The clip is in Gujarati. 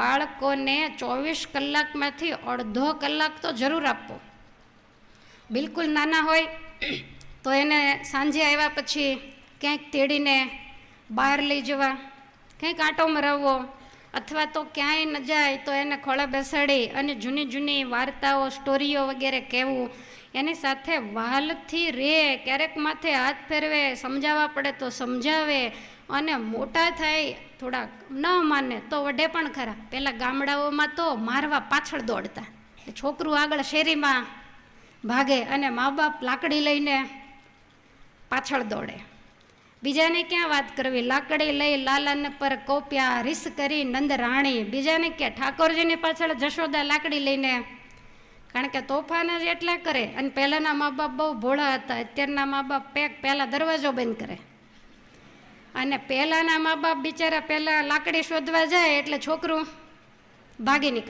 બાળકોને ચોવીસ કલાકમાંથી અડધો કલાક તો જરૂર આપવો. બિલકુલ નાના હોય તો એને સાંજે આવ્યા પછી ક્યાંક તેડીને બહાર લઈ જવા કંઈક આંટો મરાવવો અથવા તો ક્યાંય ન જાય તો એને ખોળે બેસાડી અને જૂની જૂની વાર્તાઓ, સ્ટોરીઓ વગેરે કહેવું. એની સાથે વહાલથી રે, ક્યારેક માથે હાથ ફેરવે, સમજાવવા પડે તો સમજાવે અને મોટા થાય, થોડાક ન માને તો વઢે પણ ખરા. પહેલાં ગામડાઓમાં તો મારવા પાછળ દોડતા. છોકરું આગળ શેરીમાં ભાગે અને મા બાપ લાકડી લઈને પાછળ દોડે. બીજાને ક્યાં વાત કરવી? લાકડી લઈ લાલન પર કોપ્યા, રીસ કરી નંદ રાણી. બીજાને ક્યાં ઠાકોરજીની પાછળ જશોદા લાકડી લઈને. કારણ કે તોફાન જ એટલા કરે. અને પહેલાંના મા બાપ બહુ ભોળા હતા. અત્યારના મા બાપ પેક પહેલાં દરવાજો બંધ કરે. અને પહેલાંના મા બાપ બિચારા પહેલાં લાકડી શોધવા જાય એટલે છોકરું ભાગી નીકળે.